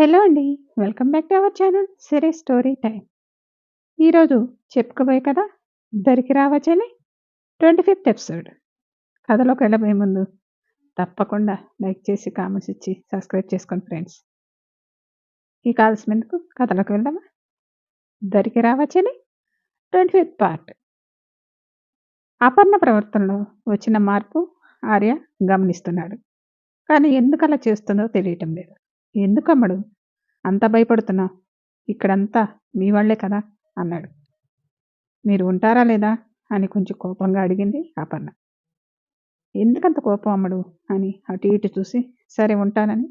Hello అండి. Welcome back to our channel సరే story time. ఈరోజు చెప్పుకోబోయే కదా 'దరికి రావచ్చని ట్వంటీ ఫిఫ్త్ ఎపిసోడ్. కథలోకి వెళ్ళబోయే ముందు తప్పకుండా లైక్ చేసి, కామెంట్స్ ఇచ్చి, సబ్స్క్రైబ్ చేసుకోండి ఫ్రెండ్స్. ఈ కాల్సినందుకు ఎందుకు కథలోకి వెళ్దామా? 'దరికి రావచ్చని ట్వంటీ ఫిఫ్త్ పార్ట్. అపర్ణ ప్రవర్తనలో వచ్చిన మార్పు ఆర్య గమనిస్తున్నాడు. కానీ ఎందుకలా చేస్తుందో తెలియటం లేదు. ఎందుకమ్మడు అంత భయపడుతున్నావు? ఇక్కడంతా మీ వాళ్ళే కదా అన్నాడు. మీరు ఉంటారా లేదా అని కొంచెం కోపంగా అడిగింది అపర్ణ. ఎందుకంత కోపం అమ్మడు అని అటు ఇటు చూసి సరే ఉంటానని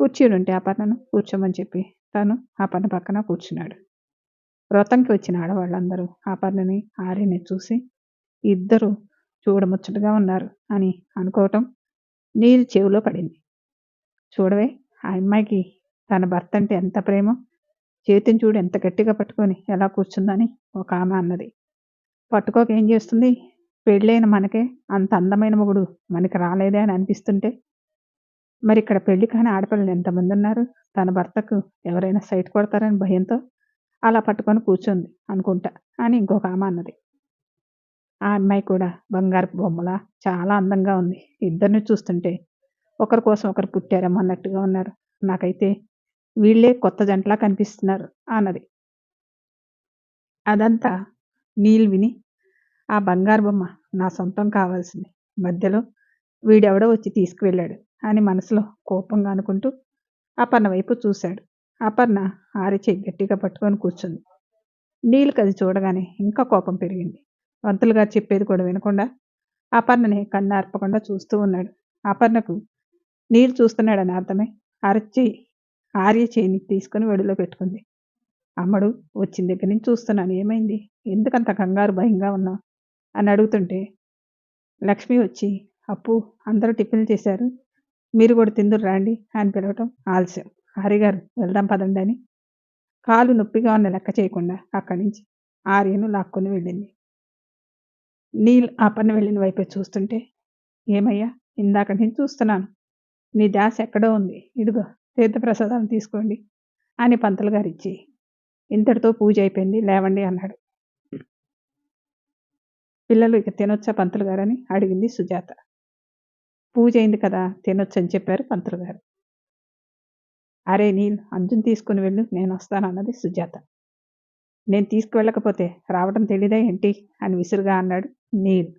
కుర్చీలుంటే అపర్ణను కూర్చోమని చెప్పి తను అపర్ణ పక్కన కూర్చున్నాడు. వ్రతంకి వచ్చిన ఆడవాళ్ళందరూ అపర్ణని ఆర్యని చూసి ఇద్దరు చూడముచ్చటగా ఉన్నారు అని అనుకోవటం నీరు చెవిలో పడింది. చూడవే ఆ అమ్మాయికి తన భర్త అంటే ఎంత ప్రేమో చేతిని చూడు ఎంత గట్టిగా పట్టుకొని ఎలా కూర్చుందని ఒక ఆమె అన్నది. పట్టుకోక ఏం చేస్తుంది? పెళ్ళైన మనకే అంత అందమైన మొగుడు మనకి రాలేదే అని అనిపిస్తుంటే మరి ఇక్కడ పెళ్ళి కాని ఆడపిల్లలు ఎంతమంది ఉన్నారు? తన భర్తకు ఎవరైనా సైట్ కొడతారని భయంతో అలా పట్టుకొని కూర్చుంది అనుకుంటా అని ఇంకొక ఆమె అన్నది. ఆ అమ్మాయి కూడా బంగారపు బొమ్మలా చాలా అందంగా ఉంది. ఇద్దరిని చూస్తుంటే ఒకరి కోసం ఒకరు పుట్టారేమో అన్నట్టుగా ఉన్నారు. నాకైతే వీళ్ళే కొత్త జంటలా కనిపిస్తున్నారు అన్నది. అదంతా నీల్ విని ఆ బంగారు బొమ్మ నా సొంతం కావాల్సింది. మధ్యలో వీడెవడో వచ్చి తీసుకువెళ్ళాడు అని మనసులో కోపంగా అనుకుంటూ అపర్ణ వైపు చూశాడు. అపర్ణ ఆరిచే గట్టిగా పట్టుకొని కూర్చుంది. నీళ్ళకి అది చూడగానే ఇంకా కోపం పెరిగింది. వంతులుగా చెప్పేది కూడా వినకుండా అపర్ణని కన్నార్పకుండా చూస్తూ ఉన్నాడు. అపర్ణకు నీరు చూస్తున్నాడని అర్థమే అరచి ఆర్య చేయిని తీసుకుని వెడులో పెట్టుకుంది. అమ్మడు వచ్చిన దగ్గర నుంచి చూస్తున్నాను ఏమైంది? ఎందుకంత కంగారు భయంగా ఉన్నావు? అని అడుగుతుంటే లక్ష్మి వచ్చి అప్పు అందరూ టిఫిన్లు చేశారు. మీరు కూడా తిందురు రండి అని పిలవటం ఆలస్యం. హరిగారు వెళ్దాం పదండి అని కాలు నొప్పిగా ఉన్న లెక్క చేయకుండా అక్కడి నుంచి ఆర్యను లాక్కొని వెళ్ళింది. నీల్ పని వెళ్ళిన వైపే చూస్తుంటే ఏమయ్యా ఇందాక నుంచి చూస్తున్నాను. నీ ధ్యాస ఎక్కడో ఉంది. ఇదిగో తీర్థప్రసాదాలు తీసుకోండి అని పంతులు గారు ఇచ్చి ఇంతటితో పూజ అయిపోయింది లేవండి అన్నాడు. పిల్లలు ఇక తినొచ్చా పంతులు గారని అడిగింది సుజాత. పూజ అయింది కదా తినొచ్చని చెప్పారు పంతులు గారు. అరే నీల్ అంజుని తీసుకుని వెళ్ళు నేను వస్తాను అన్నది సుజాత. నేను తీసుకువెళ్ళకపోతే రావటం తెలీదా ఏంటి అని విసురుగా అన్నాడు నీల్.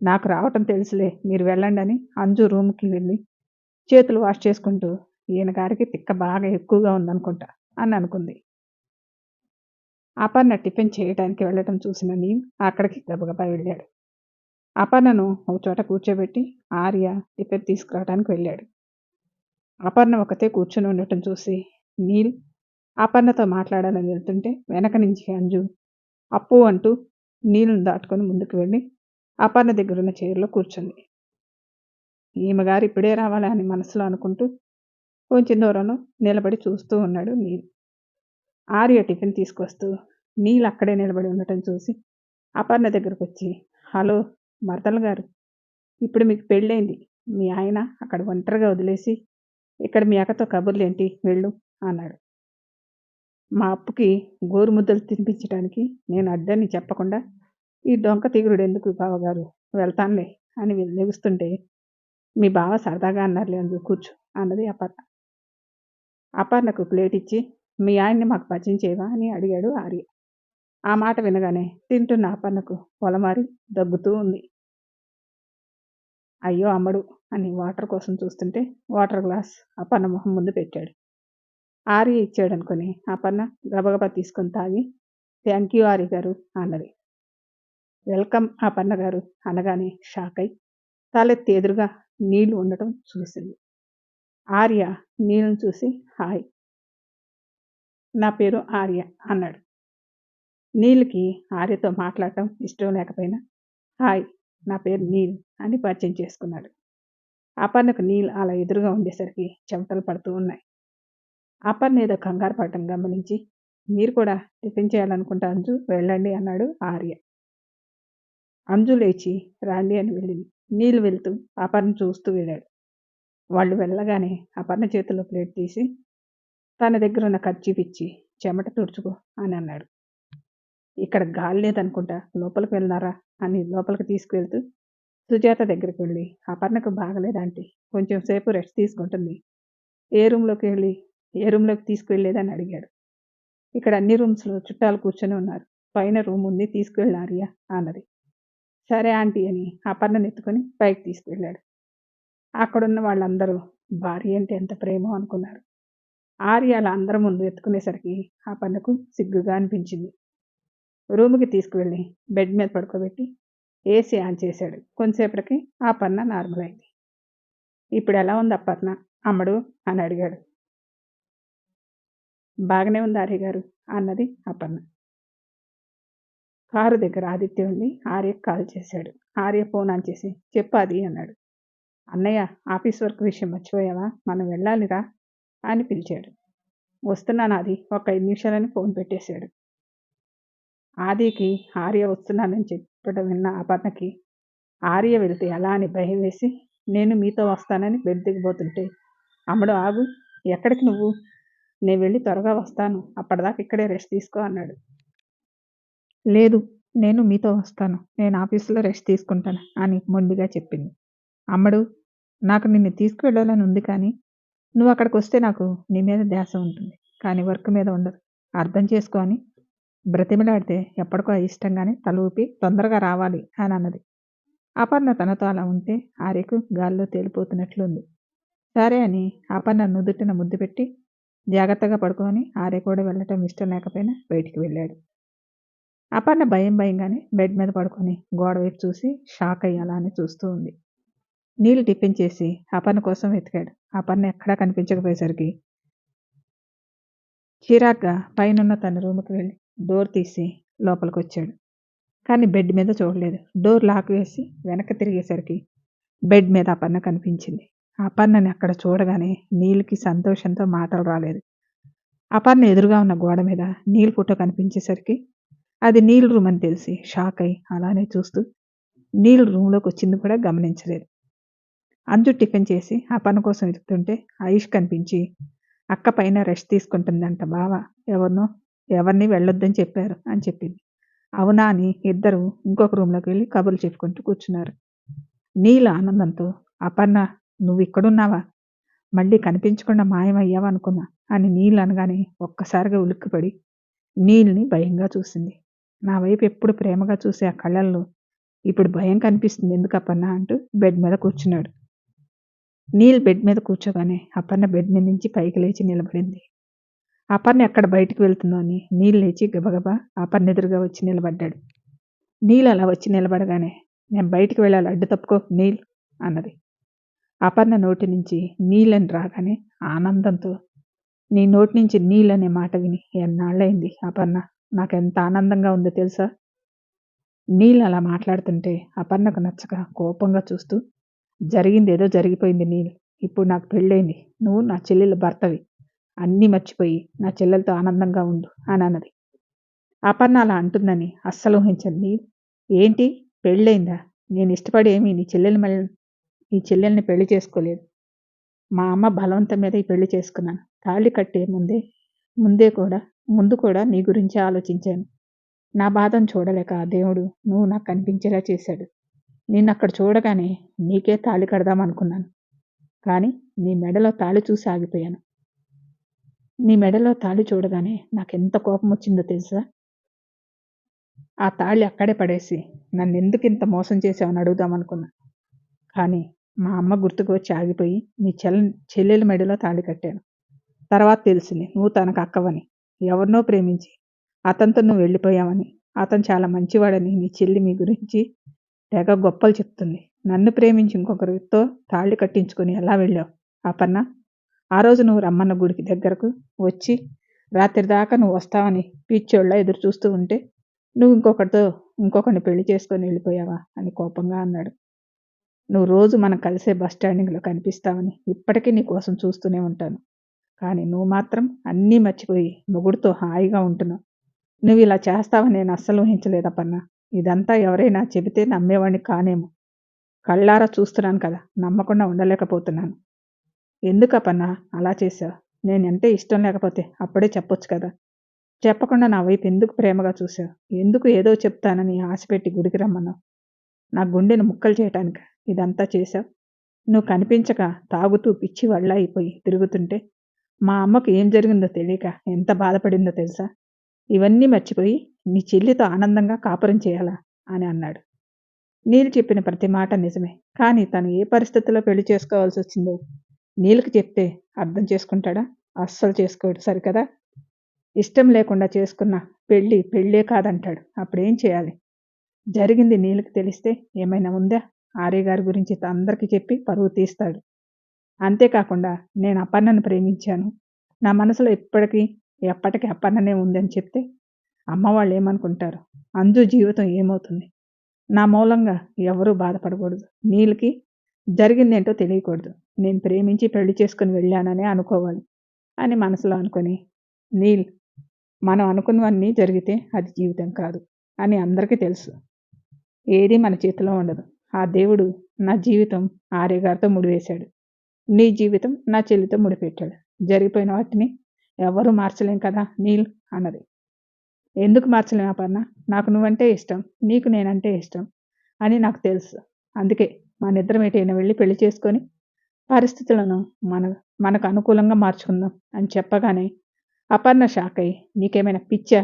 నాకు రావటం తెలుసులే మీరు వెళ్ళండి అని అంజు రూమ్కి వెళ్ళి చేతులు వాష్ చేసుకుంటూ ఈయన గారికి తిక్క బాగా ఎక్కువగా ఉందనుకుంటా అని అనుకుంది. అపర్ణ టిఫిన్ చేయడానికి వెళ్ళటం చూసిన నీల్ అక్కడికి గబగబా వెళ్ళాడు. అపర్ణను ఒక చోట కూర్చోబెట్టి ఆర్య టిఫిన్ తీసుకురావడానికి వెళ్ళాడు. అపర్ణ ఒకతే కూర్చుని ఉండటం చూసి నీల్ అపర్ణతో మాట్లాడాలని వెళ్తుంటే వెనక నుంచి అంజు అప్పు అంటూ నీళ్ళను దాటుకొని ముందుకు వెళ్ళి అపర్ణ దగ్గరున్న చైర్లో కూర్చుంది. ఈమెగారు ఇప్పుడే రావాలా అని మనసులో అనుకుంటూ కొంచెం దూరంలో నిలబడి చూస్తూ ఉన్నాడు నీల్. ఆర్య టిఫిన్ తీసుకొస్తూ నీల్ అక్కడే నిలబడి ఉండటం చూసి అపర్ణ దగ్గరకు వచ్చి హలో మరదలు గారు ఇప్పుడు మీకు పెళ్ళైంది. మీ ఆయన అక్కడ ఒంటరిగా వదిలేసి ఇక్కడ మీ అక్కతో కబుర్లేంటి వెళ్ళు అన్నాడు. మా అప్పుకి గోరుముద్దలు తినిపించడానికి నేను అడ్డని చెప్పకుండా ఈ డొంక తీగుడు ఎందుకు బావగారు వెళ్తానులే అని లెగుస్తుంటే మీ బావ సరదాగా అన్నారులే అందు కూర్చో అన్నది అపర్ణ. అపర్ణకు ప్లేట్ ఇచ్చి మీ ఆయన్ని మాకు పరిచయం చేయవా అని అడిగాడు ఆర్య. ఆ మాట వినగానే తింటున్న అపర్ణకు పొలమారి దగ్గుతూ ఉంది. అయ్యో అమ్మడు అని వాటర్ కోసం చూస్తుంటే వాటర్ గ్లాస్ అపర్ణ మొహం ముందు పెట్టాడు. ఆర్య ఇచ్చాడనుకుని అపర్ణ గబగబా తీసుకొని తాగి థ్యాంక్ యూ ఆర్య గారు అన్నది. వెల్కమ్ అపర్ణ గారు అనగానే షాక్ అయి తలెత్తి ఎదురుగా నీళ్ళు ఉండటం చూసింది. ఆర్య నీళ్ళను చూసి హాయ్ నా పేరు ఆర్య అన్నాడు. నీళ్ళకి ఆర్యతో మాట్లాడటం ఇష్టం లేకపోయినా హాయ్ నా పేరు నీల్ అని పరిచయం చేసుకున్నాడు. అపర్ణకు నీల్ అలా ఎదురుగా ఉండేసరికి చెమటలు పడుతూ ఉన్నాయి. అపర్ణ ఏదో కంగారు పడటం గమనించి మీరు కూడా టిఫిన్ చేయాలనుకుంటా అంజు వెళ్ళండి అన్నాడు ఆర్య. అంజు లేచి రాండి అని వెళ్ళింది. నీళ్ళు వెళ్తూ అపర్ణ చూస్తూ వెళ్ళాడు. వాళ్ళు వెళ్ళగానే అపర్ణ చేతిలో ప్లేట్ తీసి తన దగ్గర ఉన్న కర్చీఫ్ చెమట తుడుచుకో అని అన్నాడు. ఇక్కడ గాలి లేదనుకుంటా లోపలికి వెళ్ళినారా అని లోపలికి తీసుకువెళ్తూ సుజాత దగ్గరికి వెళ్ళి అపర్ణకు బాగలేదంటే కొంచెం సేపు రెస్ట్ తీసుకుంటుంది. ఏ రూమ్లోకి వెళ్ళి ఏ రూమ్లోకి తీసుకువెళ్ళేదని అడిగాడు. ఇక్కడ అన్ని రూమ్స్లో చుట్టాలు కూర్చొని ఉన్నారు. పైన రూమ్ ఉంది తీసుకువెళ్ళి అన్నది. సరే ఆంటీ అని అపర్ణను ఎత్తుకొని పైకి తీసుకువెళ్ళాడు అక్కడున్న వాళ్ళందరూ భార్య అంటే ఎంత ప్రేమో అనుకున్నారు. ఆర్య అలా అందరి ముందు ఎత్తుకునేసరికి అపర్ణకు సిగ్గుగా అనిపించింది. రూమ్కి తీసుకువెళ్ళి బెడ్ మీద పడుకోబెట్టి ఏసీ ఆన్ చేశాడు. కొంతసేపటికి ఆ పన్న నార్మల్ అయింది. ఇప్పుడు ఎలా ఉంది అపర్ణ అమ్మడు? అని అడిగాడు. బాగానే ఉంది ఆర్య గారు అన్నది అపర్ణ కారు దగ్గర ఆదిత్య ఉండి ఆర్యకు కాల్ చేశాడు. ఆర్య ఫోన్ ఆన్ చేసి చెప్పాది అన్నాడు. అన్నయ్య ఆఫీస్ వర్క్ విషయం మర్చిపోయావా? మనం వెళ్ళాలిరా అని పిలిచాడు. వస్తున్నాను అది ఒక ఐదు నిమిషాలని ఫోన్ పెట్టేశాడు. ఆదికి ఆర్య వస్తున్నానని చెప్పడం విన్న అపర్ణకి ఆర్య వెళ్తే ఎలా అని భయం వేసి నేను మీతో వస్తానని బెడ్ దిగిపోతుంటే అమ్మడు ఆగు ఎక్కడికి నువ్వు? నేను వెళ్ళి త్వరగా వస్తాను అప్పటిదాకా ఇక్కడే రెస్ట్ తీసుకో అన్నాడు. లేదు నేను మీతో వస్తాను. నేను ఆఫీసులో రెస్ట్ తీసుకుంటాను అని మొండిగా చెప్పింది. అమ్మడు నాకు నిన్ను తీసుకువెళ్ళాలని ఉంది కానీ నువ్వు అక్కడికి వస్తే నాకు నీ మీద ధ్యాస ఉంటుంది. కానీ వర్క్ మీద ఉండదు. అర్థం చేసుకో అని బ్రతిమలాడితే ఎప్పటికో ఇష్టంగానే తల ఊపి తొందరగా రావాలి అని అన్నది. అపర్ణ తనతో అలా ఉంటే ఆర్యకు గాల్లో తేలిపోతున్నట్లుంది. సరే అని అపర్ణ నుదుటిన ముద్దు పెట్టి జాగ్రత్తగా పడుకొని ఆర్య కూడా వెళ్ళటం ఇష్టం లేకపోయినా బయటికి వెళ్ళాడు. అపర్ణ భయం భయంగానే బెడ్ మీద పడుకొని గోడ వైపు చూసి షాక్ అయ్యాలా అని చూస్తూ ఉంది. నీళ్ళు టిఫిన్ చేసి అపర్ణ కోసం వెతికాడు. అపర్ణ ఎక్కడా కనిపించకపోయేసరికి చిరాగ్గా పైనున్న తన రూమ్కి వెళ్ళి డోర్ తీసి లోపలికి వచ్చాడు కానీ బెడ్ మీద చూడలేదు. డోర్ లాక్ వేసి వెనక్కి తిరిగేసరికి బెడ్ మీద అపర్ణ కనిపించింది. అపర్ణని అక్కడ చూడగానే నీళ్ళకి సంతోషంతో మాటలు రాలేదు. అపర్ణ ఎదురుగా ఉన్న గోడ మీద నీళ్ళు ఫోటో కనిపించేసరికి అది నీల్ రూమ్ అని తెలిసి షాక్ అయి అలానే చూస్తూ నీళ్ళు రూమ్లోకి వచ్చింది కూడా గమనించలేదు. అంజు టిఫిన్ చేసి ఆ పని కోసం వెతుకుతుంటే ఆయుష్ కనిపించి అక్క పైన రెస్ట్ తీసుకుంటుందంట బావ ఎవరినో ఎవరిని వెళ్ళొద్దని చెప్పారు అని చెప్పింది. అవునా అని ఇద్దరు ఇంకొక రూమ్లోకి వెళ్ళి కబుర్లు చెప్పుకుంటూ కూర్చున్నారు. నీళ్ళ ఆనందంతో అపర్ణ నువ్వు ఇక్కడున్నావా? మళ్ళీ కనిపించకుండా మాయమయ్యావా అనుకున్నా అని నీళ్ళు అనగానే ఒక్కసారిగా ఉలిక్కిపడి నీళ్ళని భయంగా చూసింది. నా వైపు ఎప్పుడు ప్రేమగా చూసే ఆ కళ్ళల్లో ఇప్పుడు భయం కనిపిస్తుంది. ఎందుకు అపర్ణ? అంటూ బెడ్ మీద కూర్చున్నాడు. నీళ్ళు బెడ్ మీద కూర్చోగానే అపర్ణ బెడ్ మీద నుంచి పైకి లేచి నిలబడింది. అపర్ణ ఎక్కడ బయటికి వెళ్తుందో అని నీళ్ళు లేచి గబగబా అపర్ణ ఎదురుగా వచ్చి నిలబడ్డాడు. నీళ్ళు అలా వచ్చి నిలబడగానే నేను బయటికి వెళ్ళాలి అడ్డు తప్పుకో నీల్ అన్నది. అపర్ణ నోటి నుంచి నీళ్ళని రాగానే ఆనందంతో నీ నోటి నుంచి నీళ్ళనే మాట విని ఎన్నాళ్ళైంది అపర్ణ? నాకెంత ఆనందంగా ఉందో తెలుసా? నీళ్ళు అలా మాట్లాడుతుంటే అపర్ణకు నచ్చక కోపంగా చూస్తూ జరిగింది ఏదో జరిగిపోయింది నీళ్ళు ఇప్పుడు నాకు పెళ్ళైంది. నువ్వు నా చెల్లెలు భర్తవి. అన్నీ మర్చిపోయి నా చెల్లెలతో ఆనందంగా ఉండు అని అన్నది. అపర్ణ అలా అంటుందని అస్సలు ఊహించండి ఏంటి? పెళ్ళైందా? నేను ఇష్టపడి ఏమి నీ చెల్లెలు మళ్ళీ నీ చెల్లెల్ని పెళ్ళి చేసుకోలేదు. మా అమ్మ బలవంతం మీద ఈ పెళ్ళి చేసుకున్నాను. తాళి కట్టే ముందే ముందే కూడా ముందు కూడా నీ గురించి ఆలోచించాను. నా బాధను చూడలేక దేవుడు నువ్వు నాకు కనిపించేలా చేశాడు. నేను అక్కడ చూడగానే నీకే తాళి కడదామనుకున్నాను కానీ నీ మెడలో తాళి చూసి ఆగిపోయాను. నీ మెడలో తాళి చూడగానే నాకెంత కోపం వచ్చిందో తెలుసా? ఆ తాళి అక్కడే పడేసి నన్ను ఎందుకు ఇంత మోసం చేసావని అడుగుదామనుకున్నా కానీ మా అమ్మ గుర్తుకు వచ్చి ఆగిపోయి నీ చెల్ చెల్లెల మెడలో తాళి కట్టాను. తర్వాత తెలిసింది నువ్వు తనకు అక్కవని. ఎవరినో ప్రేమించి అతనితో నువ్వు వెళ్ళిపోయావని. అతను చాలా మంచివాడని నీ చెల్లి మీ గురించి తెగ గొప్పలు చెప్తుంది. నన్ను ప్రేమించి ఇంకొకరితో తాళి కట్టించుకొని ఎలా వెళ్ళావు? అపర్ణ ఆ రోజు నువ్వు రమ్మన్న గుడికి దగ్గరకు వచ్చి రాత్రి దాకా నువ్వు వస్తావని పిచ్చోళ్ళ ఎదురు చూస్తూ ఉంటే నువ్వు ఇంకొకరితో ఇంకొకరిని పెళ్ళి చేసుకొని వెళ్ళిపోయావా? అని కోపంగా అన్నాడు. నువ్వు రోజు మనం కలిసే బస్ స్టాండింగ్లో కనిపిస్తావని ఇప్పటికీ నీ కోసం చూస్తూనే ఉంటాను. కానీ నువ్వు మాత్రం అన్నీ మర్చిపోయి మొగుడుతో హాయిగా ఉంటున్నావు. నువ్వు ఇలా చేస్తావని నేను అస్సలు ఊహించలేదప్పన్న. ఇదంతా ఎవరైనా చెబితే నమ్మేవాడిని కానేమో. కళ్ళారా చూస్తున్నాను కదా నమ్మకుండా ఉండలేకపోతున్నాను. ఎందుకపన్నా అలా చేశావు? నేనంటే ఇష్టం లేకపోతే అప్పుడే చెప్పొచ్చు కదా. చెప్పకుండా నా వైపు ఎందుకు ప్రేమగా చూశావు? ఎందుకు ఏదో చెప్తానని ఆశపెట్టి గుడికి రమ్మన్నావు? నా గుండెను ముక్కలు చేయటానికి ఇదంతా చేశావు? నువ్వు కనిపించక తాగుతూ పిచ్చి వళ్ళ అయిపోయి తిరుగుతుంటే మా అమ్మకు ఏం జరిగిందో తెలియక ఎంత బాధపడిందో తెలుసా? ఇవన్నీ మర్చిపోయి నీ చెల్లితో ఆనందంగా కాపురం చేయాలా? అని అన్నాడు. నీళ్ళు చెప్పిన ప్రతి మాట నిజమే. కానీ తను ఏ పరిస్థితుల్లో పెళ్ళి చేసుకోవాల్సి వచ్చిందో నీళ్ళకి చెప్తే అర్థం చేసుకుంటాడా? అస్సలు చేసుకోడు. సరికదా? ఇష్టం లేకుండా చేసుకున్న పెళ్ళి పెళ్ళే కాదంటాడు. అప్పుడేం చేయాలి? జరిగింది నీళ్ళకి తెలిస్తే ఏమైనా ఉందా? ఆర్య గారి గురించి అందరికీ చెప్పి పరువు తీస్తాడు. అంతేకాకుండా నేను అపర్ణను ప్రేమించాను. నా మనసులో ఇప్పటికీ ఎప్పటికీ అపర్ణనే ఉందని చెప్తే అమ్మ వాళ్ళు ఏమనుకుంటారు? అంజు జీవితం ఏమవుతుంది? నా మూలంగా ఎవరూ బాధపడకూడదు. నీళ్ళకి జరిగిందేంటో తెలియకూడదు. నేను ప్రేమించి పెళ్ళి చేసుకుని వెళ్ళాననే అనుకోవాలి అని మనసులో అనుకొని నీల్ మనం అనుకున్నవన్నీ జరిగితే అది జీవితం కాదు అని అందరికీ తెలుసు. ఏది మన చేతిలో ఉండదు. ఆ దేవుడు నా జీవితం ఆర్య గారితో ముడివేశాడు. నీ జీవితం నా చెల్లితో ముడిపెట్టాడు. జరిగిపోయిన వాటిని ఎవరూ మార్చలేం కదా నీల్ అన్నది. ఎందుకు మార్చలేం అపర్ణ? నాకు నువ్వంటే ఇష్టం నీకు నేనంటే ఇష్టం అని నాకు తెలుసు. అందుకే మన ఇద్దరం ఎటైనా వెళ్ళి పెళ్ళి చేసుకొని పరిస్థితులను మన మనకు అనుకూలంగా మార్చుకుందాం అని చెప్పగానే అపర్ణ షాక్ అయ్యి నీకేమైనా పిచ్చా?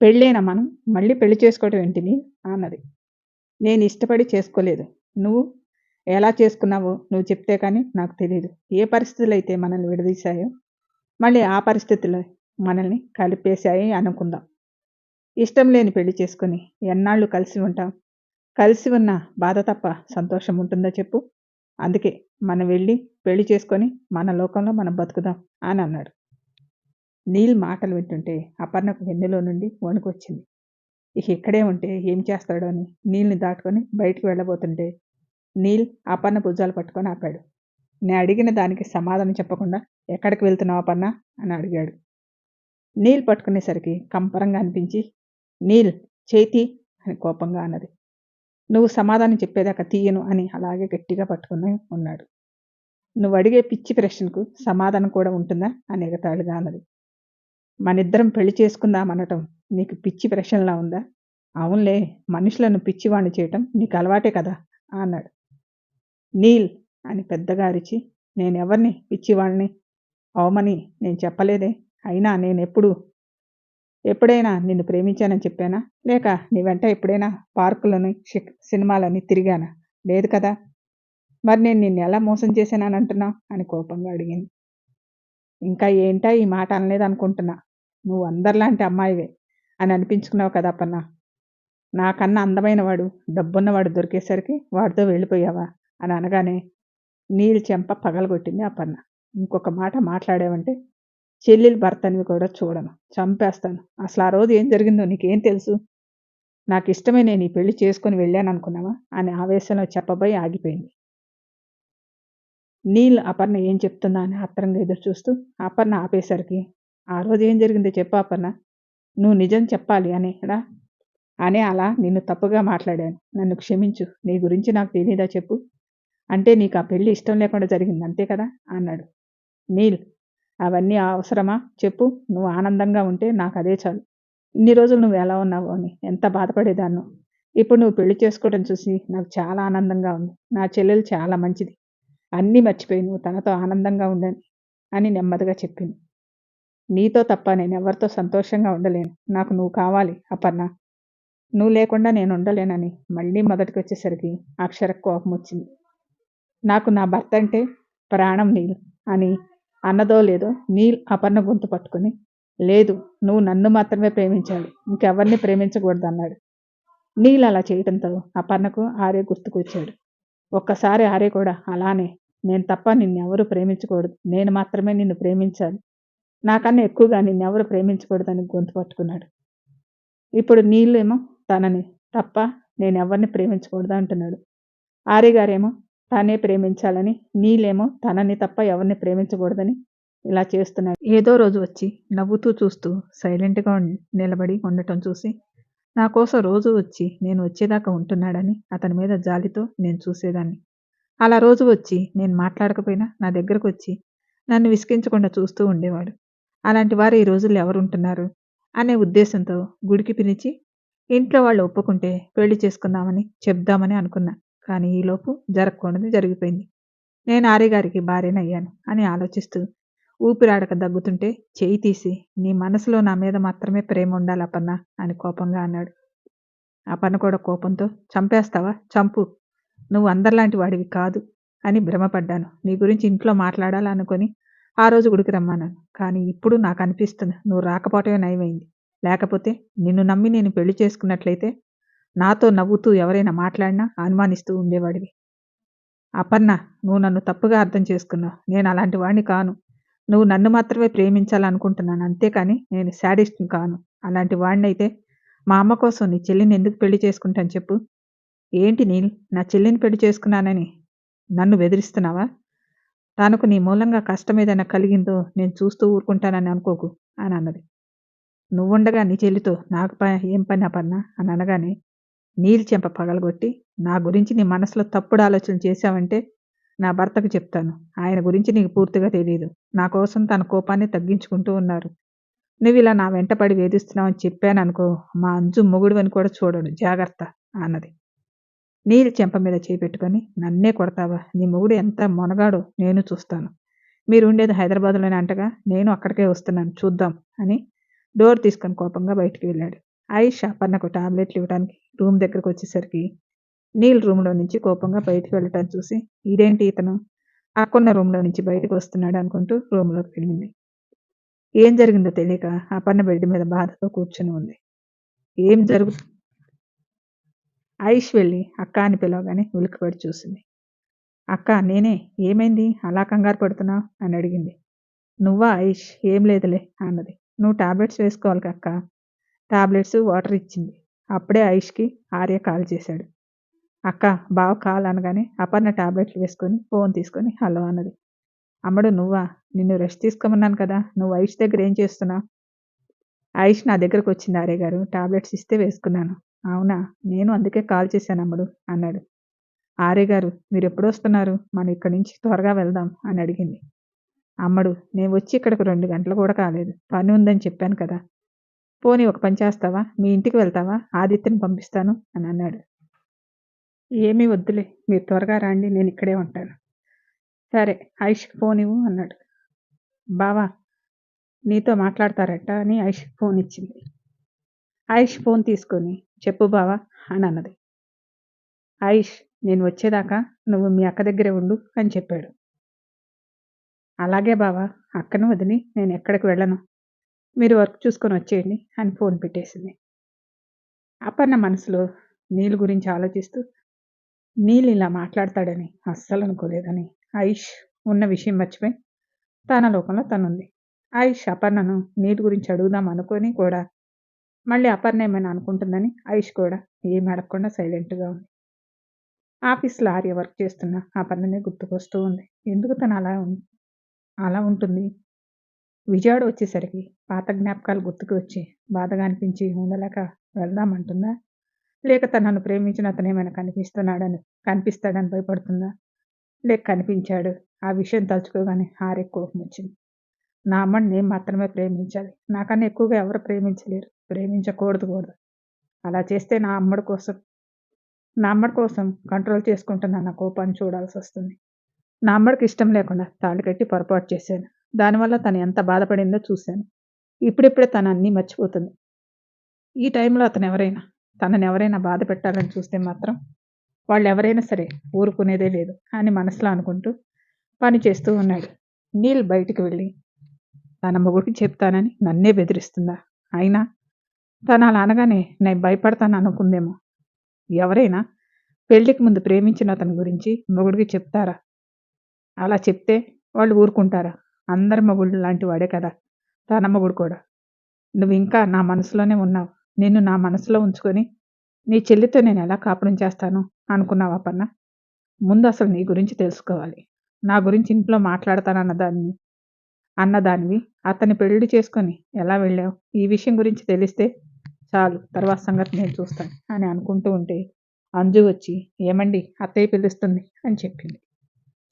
పెళ్ళైనా మనం మళ్ళీ పెళ్ళి చేసుకోవటం ఏంటి అన్నది. నేను ఇష్టపడి చేసుకోలేదు. నువ్వు ఎలా చేసుకున్నావో నువ్వు చెప్తే కానీ నాకు తెలియదు ఏ పరిస్థితులు అయితే మనల్ని విడదీశాయో మళ్ళీ ఆ పరిస్థితులు మనల్ని కలిపేశాయి అనుకుందాం. ఇష్టం లేని పెళ్ళి చేసుకొని ఎన్నాళ్ళు కలిసి ఉంటాం? కలిసి ఉన్న బాధ తప్ప సంతోషం ఉంటుందో చెప్పు? అందుకే మనం వెళ్ళి పెళ్ళి చేసుకొని మన లోకంలో మనం బతుకుదాం అని అన్నాడు. నీల్ మాటలు వింటుంటే అపర్ణకు వెన్నులో నుండి వణుకొచ్చింది. ఇక ఇక్కడే ఉంటే ఏం చేస్తాడో అని నీళ్ళని దాటుకొని బయటికి వెళ్ళబోతుంటే నీల్ అపర్ణ భుజాలు పట్టుకొని ఆపాడు. నేను అడిగిన దానికి సమాధానం చెప్పకుండా ఎక్కడికి వెళ్తున్నావు అపర్ణ అని అడిగాడు. నీల్ పట్టుకునేసరికి కంపరంగా అనిపించి నీల్ చేతి అని కోపంగా అన్నది. నువ్వు సమాధానం చెప్పేదాకా తీయను అని అలాగే గట్టిగా పట్టుకుని ఉన్నాడు. నువ్వు అడిగే పిచ్చి ప్రశ్నకు సమాధానం కూడా ఉంటుందా? అని ఎగతాళిగా అన్నది. మనిద్దరం పెళ్ళి చేసుకుందాం అనటం నీకు పిచ్చి ప్రశ్నలా ఉందా? అవునులే మనుషులను పిచ్చివాణ్ణి చేయటం నీకు అలవాటే కదా అన్నాడు. నీల్ అని పెద్దగా అరిచి నేనెవరిని? పిచ్చివాణ్ణి? అవమని నేను చెప్పలేదే. అయినా నేను ఎప్పుడు ఎప్పుడైనా నిన్ను ప్రేమించానని చెప్పానా? లేక నీ వెంట ఎప్పుడైనా పార్కులని సినిమాలని తిరిగానా? లేదు కదా. మరి నేను నిన్ను ఎలా మోసం చేశానంటున్నా అంటున్నావు అని కోపంగా అడిగింది. ఇంకా ఏంటా ఈ మాట అనలేదు అనుకుంటున్నా నువ్వు అందరిలాంటి అమ్మాయివే అని అనిపించుకున్నావు కదా అప్పన్న. నాకన్నా అందమైన వాడు డబ్బున్నవాడు దొరికేసరికి వాడితో వెళ్ళిపోయావా? అని అనగానే నీళ్ళు చెంప పగలగొట్టింది అప్పన్న ఇంకొక మాట మాట్లాడావంటే చెల్లెలు భర్తనివి కూడా చూడను చంపేస్తాను. అసలు ఆ రోజు ఏం జరిగిందో నీకేం తెలుసు? నాకు ఇష్టమే నేను ఈ పెళ్ళి చేసుకుని వెళ్ళాను అనుకున్నావా అని ఆవేశంలో చెప్పబోయి ఆగిపోయింది. నీళ్ళు అపర్ణ ఏం చెప్తుందా అని ఆత్రంగా ఎదురు చూస్తూ అపర్ణ ఆపేసరికి ఆ రోజు ఏం జరిగిందో చెప్పు అపర్ణ. నువ్వు నిజం చెప్పాలి అని రా. అనే అలా నిన్ను తప్పుగా మాట్లాడాను. నన్ను క్షమించు. నీ గురించి నాకు తెలియదా చెప్పు. అంటే నీకు ఆ పెళ్ళి ఇష్టం లేకుండా జరిగింది అంతే కదా? అన్నాడు. నీల్ అవన్నీ అవసరమా? చెప్పు నువ్వు ఆనందంగా ఉంటే నాకు అదే చాలు. ఇన్ని రోజులు నువ్వు ఎలా ఉన్నావు అని ఎంత బాధపడేదాన్నో. ఇప్పుడు నువ్వు పెళ్ళి చేసుకోవడం చూసి నాకు చాలా ఆనందంగా ఉంది. నా చెల్లెలు చాలా మంచిది. అన్నీ మర్చిపోయి నువ్వు తనతో ఆనందంగా ఉండని అని నెమ్మదిగా చెప్పింది. నీతో తప్ప నేను ఎవరితో సంతోషంగా ఉండలేను. నాకు నువ్వు కావాలి అపర్ణ. నువ్వు లేకుండా నేను ఉండలేనని మళ్ళీ మొదటికి వచ్చేసరికి అక్షర కోపం వచ్చింది నాకు నా భర్త అంటే ప్రాణం నీల్ అని అన్నదో లేదో నీల్ అపర్ణ గొంతు పట్టుకుని లేదు నువ్వు నన్ను మాత్రమే ప్రేమించాలి ఇంకెవరిని ప్రేమించకూడదు అన్నాడు. నీల్ అలా చేయడంతో అపర్ణకు ఆర్య గుర్తుకొచ్చాడు ఒక్కసారి ఆర్య కూడా అలానే నేను తప్ప నిన్నెవరు ప్రేమించకూడదు నేను మాత్రమే నిన్ను ప్రేమించాలి నాకన్నా ఎక్కువగా నిన్నెవరు ప్రేమించకూడదని గొంతు పట్టుకున్నాడు. ఇప్పుడు నీళ్ళేమో తనని తప్ప నేను ఎవరిని ప్రేమించకూడదు అంటున్నాడు. ఆర్య గారేమో తానే ప్రేమించాలని నీలేమో తనని తప్ప ఎవరిని ప్రేమించకూడదని ఇలా చేస్తున్నాడు. ఏదో రోజు వచ్చి నవ్వుతూ చూస్తూ సైలెంట్గా నిలబడి ఉండటం చూసి నా కోసం రోజు వచ్చి నేను వచ్చేదాకా ఉంటున్నాడని అతని మీద జాలితో నేను చూసేదాన్ని. అలా రోజు వచ్చి నేను మాట్లాడకపోయినా నా దగ్గరకు వచ్చి నన్ను విసిగించకుండా చూస్తూ ఉండేవాడు. అలాంటి వారు ఈ రోజుల్లో ఎవరు ఉంటున్నారు అనే ఉద్దేశంతో గుడికి పిలిచి ఇంట్లో వాళ్ళు ఒప్పుకుంటే పెళ్ళి చేసుకుందామని చెప్దామని అనుకున్నా. కానీ ఈలోపు జరగకూడదు జరిగిపోయింది. నేను ఆర్యగారికి భార్యనయ్యాను అని ఆలోచిస్తూ ఊపిరాడక దగ్గుతుంటే చేయి తీసి నీ మనసులో నా మీద మాత్రమే ప్రేమ ఉండాలి అపన్న అని కోపంగా అన్నాడు. అపన్న కూడా కోపంతో చంపేస్తావా? చంపు. నువ్వు అందరిలాంటి వాడివి కాదు అని భ్రమపడ్డాను. నీ గురించి ఇంట్లో మాట్లాడాలనుకొని ఆ రోజు గుడికి రమ్మన్నాను. కానీ ఇప్పుడు నాకు అనిపిస్తుంది నువ్వు రాకపోవటమే నయమైంది. లేకపోతే నిన్ను నమ్మి నేను పెళ్ళి చేసుకున్నట్లయితే నాతో నవ్వుతూ ఎవరైనా మాట్లాడినా అనుమానిస్తూ ఉండేవాడివి. అపర్ణ నువ్వు నన్ను తప్పుగా అర్థం చేసుకున్నావు. నేను అలాంటి వాడిని కాను. నువ్వు నన్ను మాత్రమే ప్రేమించాలనుకుంటున్నాను. అంతేకాని నేను శాడిస్ట్ని కాను. అలాంటి వాడిని అయితే మా అమ్మ కోసం నీ చెల్లిని ఎందుకు పెళ్ళి చేసుకుంటాను చెప్పు. ఏంటి నీల్? నా చెల్లిని పెళ్ళి చేసుకున్నానని నన్ను బెదిరిస్తున్నావా? తనకు నీ మూలంగా కష్టం ఏదైనా కలిగిందో నేను చూస్తూ ఊరుకుంటానని అనుకోకు అని అన్నది. నువ్వుండగా నీ చెల్లితో నాకు ప ఏం పని అపర్ణ? అని అనగానే నీళ్ళు చెంప పగలగొట్టి నా గురించి నీ మనసులో తప్పుడు ఆలోచనలు చేశావంటే నా భర్తకు చెప్తాను. ఆయన గురించి నీకు పూర్తిగా తెలియదు నా కోసం తన కోపాన్ని తగ్గించుకుంటూ ఉన్నారు. నువ్వు ఇలా నా వెంటపడి వేధిస్తున్నావని చెప్పాను అనుకో మా అంజు మొగుడు అని కూడా చూడడు. జాగ్రత్త అన్నది. నీళ్ళు చెంప మీద చేపెట్టుకొని నన్నే కొడతావా? నీ మొగుడు ఎంత మొనగాడో నేను చూస్తాను. మీరు ఉండేది హైదరాబాద్లోనే అంటగా నేను అక్కడికే వస్తున్నాను. చూద్దాం అని డోర్ తీసుకొని కోపంగా బయటికి వెళ్ళాడు. ఆయిష్ అపర్ణకు టాబ్లెట్లు ఇవ్వడానికి రూమ్ దగ్గరకు వచ్చేసరికి నీల్ రూమ్లో నుంచి కోపంగా బయటికి వెళ్ళటం చూసి ఇదేంటి ఇతను? అక్కున్న రూమ్లో నుంచి బయటకు వస్తున్నాడు అనుకుంటూ రూమ్లోకి వెళ్ళింది. ఏం జరిగిందో తెలియక అపర్ణ బెడ్ మీద బాధతో కూర్చొని ఉంది. ఏం జరుగు ఆయుష్ వెళ్ళి అక్క అని పిలవగానే ఉలికిపడి చూసింది. అక్క నేనే ఏమైంది? అలా కంగారు పడుతున్నావు? అని అడిగింది. నువ్వా ఆయుష్? ఏం లేదులే అన్నది. నువ్వు టాబ్లెట్స్ వేసుకోవాలి అక్క. టాబ్లెట్స్ వాటర్ ఇచ్చింది. అప్పుడే ఐష్కి ఆర్య కాల్ చేశాడు. అక్క బావ కాల్ అనగానే అపర్ణ టాబ్లెట్లు వేసుకొని ఫోన్ తీసుకొని హలో అన్నది. అమ్మడు నువ్వా? నిన్ను రెస్ట్ తీసుకోమన్నాను కదా? నువ్వు ఐష్ దగ్గర ఏం చేస్తున్నావు? ఐష్ నా దగ్గరకు వచ్చింది ఆర్య గారు. టాబ్లెట్స్ ఇస్తే వేసుకున్నాను. అవునా? నేను అందుకే కాల్ చేశాను అమ్మడు అన్నాడు. ఆర్య గారు మీరు ఎప్పుడు వస్తున్నారు? మనం ఇక్కడి నుంచి త్వరగా వెళ్దాం అని అడిగింది. అమ్మడు నేను వచ్చి ఇక్కడికి రెండు గంటలు కూడా కాలేదు. పని ఉందని చెప్పాను కదా? పోనీ ఒక పని చేస్తావా? మీ ఇంటికి వెళ్తావా? ఆదిత్యని పంపిస్తాను అని అన్నాడు. ఏమీ వద్దులే మీరు త్వరగా రండి నేను ఇక్కడే ఉంటాను. సరే ఐష్కి ఫోన్ ఇవ్వు అన్నాడు. బావా నీతో మాట్లాడతారట అని ఐష్కి ఫోన్ ఇచ్చింది. ఐష్ ఫోన్ తీసుకొని చెప్పు బావా అని అన్నది. ఐష్ నేను వచ్చేదాకా నువ్వు మీ అక్క దగ్గరే ఉండు అని చెప్పాడు. అలాగే బావా అక్కను వదిలి నేను ఎక్కడికి వెళ్ళను. మీరు వర్క్ చూసుకొని వచ్చేయండి అని ఫోన్ పెట్టేసింది. అపర్ణ మనసులో నీళ్ళు గురించి ఆలోచిస్తూ నీళ్ళు ఇలా మాట్లాడతాడని అస్సలు అనుకోలేదని ఆయుష్ ఉన్న విషయం మర్చిపోయి తన లోకంలో తనుంది. ఆయుష్ అపర్ణను నీటి గురించి అడుగుదాం అనుకొని కూడా మళ్ళీ అపర్ణ ఏమైనా అనుకుంటుందని ఆయుష్ కూడా ఏమి అడగకుండా సైలెంట్గా ఉంది. ఆఫీస్లో ఆర్య వర్క్ చేస్తున్న అపర్ణనే గుర్తుకొస్తూ ఉంది. ఎందుకు తను అలా అలా ఉంటుంది? విజయవాడ వచ్చేసరికి పాత జ్ఞాపకాలు గుర్తుకు వచ్చి బాధగా అనిపించి ఉండలేక వెళ్దామంటుందా లేక తనను ప్రేమించిన అతను ఏమైనా కనిపిస్తున్నాడని కనిపిస్తాడని భయపడుతుందా లేక కనిపించాడు. ఆ విషయం తలుచుకోగానే ఆరే కోపం వచ్చింది. నా అమ్మని నేను మాత్రమే ప్రేమించాలి. నాకన్నా ఎక్కువగా ఎవరు ప్రేమించలేరు. ప్రేమించకూడదు కూడా. అలా చేస్తే నా అమ్మడి కోసం నా అమ్మడి కోసం కంట్రోల్ చేసుకుంటున్న నా కోపాన్ని చూడాల్సి వస్తుంది. నా అమ్మడికి ఇష్టం లేకుండా తాళి కట్టి పొరపాటు చేశాను. దానివల్ల తను ఎంత బాధపడిందో చూశాను. ఇప్పుడిప్పుడే తను అన్నీ మర్చిపోతుంది. ఈ టైంలో అతను ఎవరైనా తనని ఎవరైనా బాధ పెట్టాలని చూస్తే మాత్రం వాళ్ళు ఎవరైనా సరే ఊరుకునేదే లేదు అని మనసులో అనుకుంటూ పని చేస్తూ ఉన్నాడు. నీల్ బయటికి వెళ్ళి తన మొగుడికి చెప్తానని నన్నే బెదిరిస్తుందా? అయినా తను అలా అనగానే నేను భయపడతాను అనుకుందేమో. ఎవరైనా పెళ్ళికి ముందు ప్రేమించిన అతని గురించి మొగుడికి చెప్తారా? అలా చెప్తే వాళ్ళు ఊరుకుంటారా? అందరి మొగుడు లాంటి వాడే కదా తన మొగుడు కూడా. నువ్వు ఇంకా నా మనసులోనే ఉన్నావు. నిన్ను నా మనసులో ఉంచుకొని నీ చెల్లితో నేను ఎలా కాపురం చేస్తాను అనుకున్నావా పన్న? ముందు అసలు నీ గురించి తెలుసుకోవాలి. నా గురించి ఇంట్లో మాట్లాడతానన్న దాన్ని అన్నదానివి అతన్ని పెళ్ళి చేసుకొని ఎలా వెళ్ళావు? ఈ విషయం గురించి తెలిస్తే చాలు. తర్వాత సంగతి నేను చూస్తాను అని అనుకుంటూ ఉంటే అంజు వచ్చి ఏమండి అత్తయ్య పిలుస్తుంది అని చెప్పింది.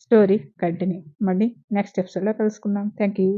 Story continue. మళ్ళీ నెక్స్ట్ ఎపిసోడ్లో కలుసుకుందాం. Thank you.